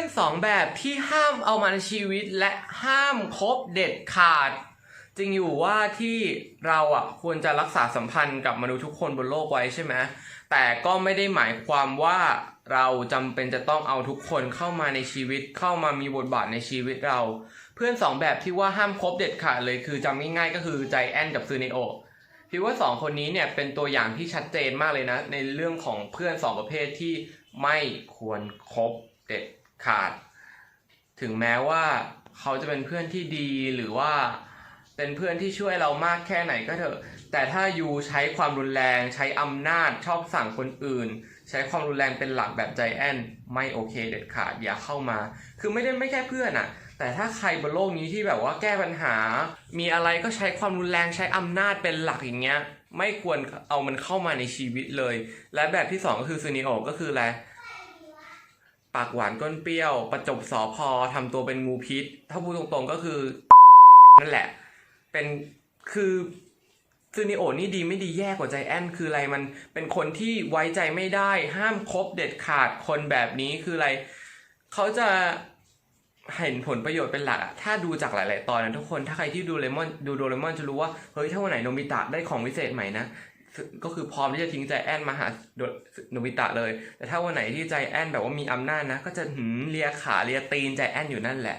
อนสองแบบที่ห้ามเอามาในชีวิตและห้ามคบเด็ดขาด จริงอยู่ว่าที่เราอะควรจะรักษาสัมพันธ์กับมนุษย์ทุกคนบนโลกไว้ใช่ไหมแต่ก็ไม่ได้หมายความว่าเราจำเป็นจะต้องเอาทุกคนเข้ามาในชีวิตเข้ามามีบทบาทในชีวิตเรา เพื่อนสองแบบที่ว่าห้ามคบเด็ดขาดเลยคือจำง่ายๆก็คือใจแอนกับซูเนโอพี่ว่าสองคนนี้เนี่ยเป็นตัวอย่างที่ชัดเจนมากเลยนะ ในเรื่องของเพื่อนสองประเภทที่ไม่ควรคบเด็ด ขาด ถึงแม้ว่าเขาจะเป็นเพื่อนที่ดีหรือว่าเป็นเพื่อนที่ช่วยเรามากแค่ไหนก็เถอะ แต่ถ้ายูใช้ความรุนแรงใช้อำนาจชอบสั่งคนอื่น ใช้ความรุนแรงเป็นหลักแบบใจแอนไม่โอเคเด็ดขาดอย่าเข้ามา คือไม่ได้ไม่แค่เพื่อนอะแต่ถ้าใครบนโลกนี้ที่แบบว่าแก้ปัญหา มีอะไรก็ใช้ความรุนแรงใช้อำนาจเป็นหลักอย่างเงี้ย ไม่ควรเอามันเข้ามาในชีวิตเลย และแบบที่สองก็คือซูนิโอก็คืออะไร ปากหวานก้นเปรี้ยว ประจบสอพอทำตัวเป็นงูพิษ ถ้าพูดตรงๆก็คือ นั่นแหละ เป็นคือซูนิโอนี่ดีไม่ดีแย่กว่าใจแอนคืออะไรมันเป็นคนที่ไว้ใจไม่ได้ ห้ามคบเด็ดขาดคนแบบนี้คืออะไร เขาจะเห็นผลประโยชน์เป็นหลักอะถ้าดูจากหลาย ๆ ตอนนะทุกคนถ้าใครที่ดูเลมอนดูโดเรมอนจะรู้ว่า เฮ้ย ถ้าวันไหนโนบิตะได้ของวิเศษใหม่นะ ก็คือพร้อมที่จะทิ้งใจแอนมาหาโดโนบิตะเลย แต่ถ้าวันไหนที่ใจแอนแบบว่ามีอำนาจนะ ก็จะหืมเลียขาเลียตีนใจแอนอยู่นั่นแหละ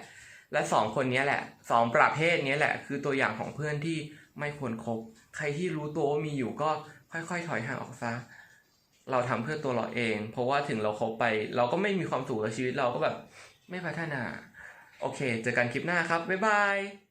และสองคนนี้แหละสองประเภทนี้แหละ คือตัวอย่างของเพื่อนที่ไม่ควรคบ ใครที่รู้ตัวว่ามีอยู่ก็ค่อยๆ ถอยห่างออกซะ เราทำเพื่อตัวเราเอง เพราะว่าถึงเราคบไป เราก็ไม่มีความสุขกับชีวิตเราก็แบบไม่พัฒนา โอเค เจอกันคลิปหน้าครับ บ๊ายบาย